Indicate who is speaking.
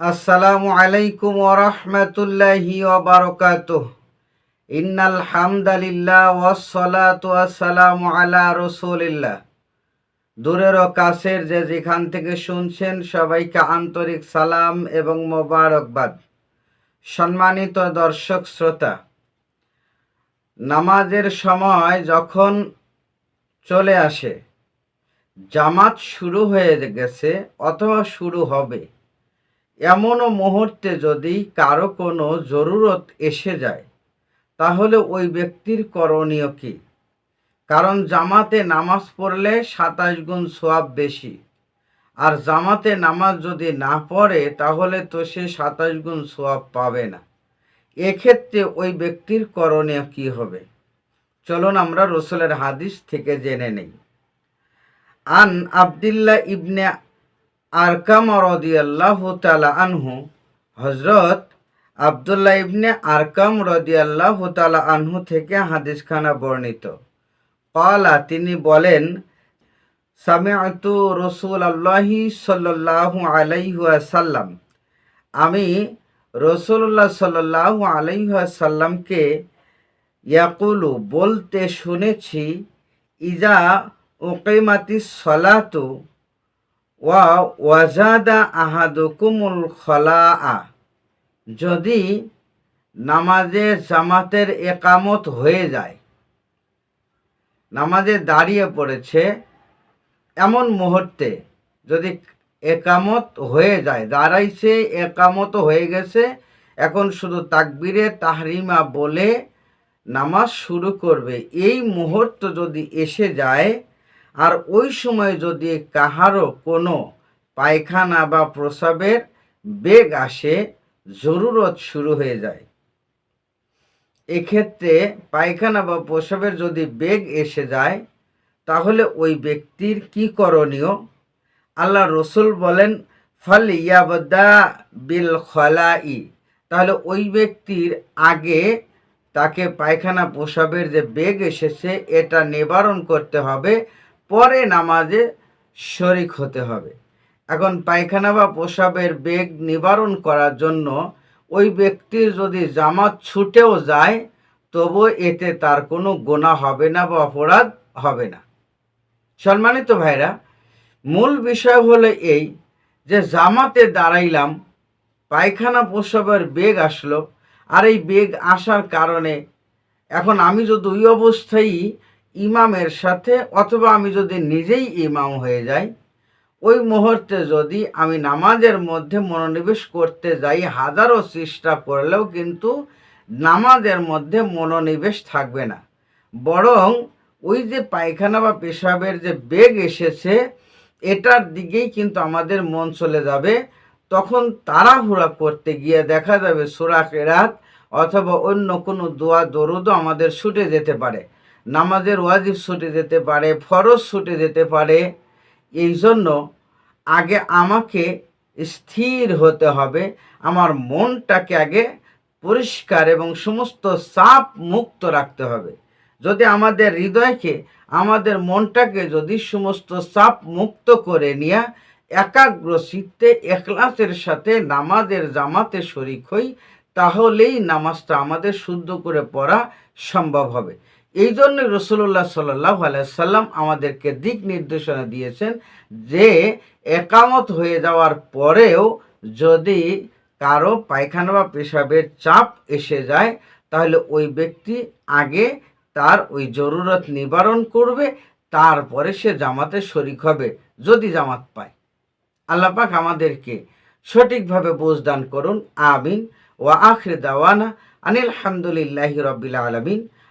Speaker 1: আসসালামু আলাইকুম ওরহমতুল্লাহি ওবারকাতুহ ইন্নাল হামদালিল্লাহ ওয়াসসালাতু ওয়াসসালামু আলা রাসূলিল্লাহ। দূরের ও কাছের যে যেখান থেকে শুনছেন সবাইকে আন্তরিক সালাম এবং মোবারকবাদ। সম্মানিত দর্শক শ্রোতা, নামাজের সময় যখন চলে আসে, জামাত শুরু হয়ে গেছে অথবা শুরু হবে এমনও মুহূর্তে যদি কারও কোনো জরুরত এসে যায়, তাহলে ওই ব্যক্তির করণীয় কি? কারণ জামাতে নামাজ পড়লে সাতাশ গুণ সোয়াব বেশি, আর জামাতে নামাজ যদি না পড়ে, তাহলে তো সে সাতাশ গুণ সোয়াব পাবে না। এক্ষেত্রে ওই ব্যক্তির করণীয় কি হবে? চলুন আমরা রসুলের হাদিস থেকে জেনে নেই। আন আবদুল্লাহ ইবনে আরকাম রদিয়াল্লাহু তালা আনহু। হজরত আবদুল্লাহ ইবনে আরকাম রদিয়াল্লাহু তালা আনহু থেকে হাদিসখানা বর্ণিত। কলা তিনি বলেন, সামিআতু রসুল আল্লাহি সাল্লাল্লাহু আলাইহি ওয়াসাল্লাম। আমি রসুল্লাহ সাল্লাল্লাহু আলাইহি ওয়াসাল্লামকে ইয়াকুলু, বলতে শুনেছি ইজা উকিমাতি সলাতু ওয়া ওয়াজাদা আহাদুকুমুল খলা যদি নামাজে জামাতের একামত হয়ে যায়, নামাজে দাঁড়িয়ে পড়েছে, এমন মুহূর্তে যদি একামত হয়ে যায়, দাঁড়াইছে, একামত হয়ে গেছে, এখন শুধু তাকবিরে তাহরিমা বলে নামাজ শুরু করবে। এই মুহূর্ত যদি এসে যায় আর ওই সময় যদি কাহারও কোনো পায়খানা বা প্রসাবের বেগ আসে, জরুরত শুরু হয়ে যায়। এক্ষেত্রে পায়খানা বা প্রসাবের যদি বেগ এসে যায়, তাহলে ওই ব্যক্তির কি করণীয়? আল্লাহ রসুল বলেন, ফল ইয়াবদা বিল খলাই তাহলে ওই ব্যক্তির আগে তাকে পায়খানা, প্রসাবের যে বেগ এসেছে, এটা নিবারণ করতে হবে। পরে নামাজে শরিক হতে হবে। এখন পায়খানা বা প্রসাবের বেগ নিবারণ করার জন্য ওই ব্যক্তির যদি জামাত ছুটেও যায়, তবু এতে তার কোনো গোনা হবে না বা অপরাধ হবে না। সম্মানিত ভাইরা, মূল বিষয় হলো এই যে জামাতে দাঁড়াইলাম, পায়খানা প্রসবের বেগ আসলো, আর এই বেগ আসার কারণে এখন আমি যদি ওই অবস্থায় ইমামের সাথে, অথবা আমি যদি নিজেই ইমাম হয়ে যাই, ওই মুহূর্তে যদি আমি নামাজের মধ্যে মনোনিবেশ করতে যাই, হাজারো চেষ্টা করলেও কিন্তু নামাজের মধ্যে মনোনিবেশ থাকবে না। বরং ওই যে পায়খানা বা পেশাবের যে বেগ এসেছে, এটার দিকেই কিন্তু আমাদের মন চলে যাবে। তখন তাড়াহুড়া করতে গিয়ে দেখা যাবে সোরা কেরাত অথবা অন্য কোনো দোয়া, দরুদও আমাদের ছুটে যেতে পারে। নামাজের ওয়াজিব ছুটে যেতে পারে, ফরজ ছুটে যেতে পারে এই জন্য আগে আমাকে স্থির হতে হবে, আমার মনটাকে আগে পরিষ্কার এবং সমস্ত চাপ মুক্ত রাখতে হবে। যদি আমাদের হৃদয়কে, আমাদের মনটাকে যদি সমস্ত চাপ মুক্ত করে নিয়ে একাগ্র চিত্তে এখলাসের সাথে নামাজের জামাতে শরিক হই, তাহলেই নামাজটা আমাদের শুদ্ধ করে পড়া সম্ভব হবে। এই জন্য রসুল্লাহ সাল্লাহ আলাইসাল্লাম আমাদেরকে দিক নির্দেশনা দিয়েছেন যে একামত হয়ে যাওয়ার পরেও যদি কারও পায়খানা বা পেশাবের চাপ এসে যায়, তাহলে ওই ব্যক্তি আগে তার ওই জরুরত নিবারণ করবে, তারপরে সে জামাতে শরিক হবে, যদি জামাত পায়। আল্লাপাক আমাদেরকে সঠিকভাবে বুঝদান করুন, আমিন। ও আখরে দাওয়ানা আনিল হামদুলিল্লাহি রবিল আলমিন।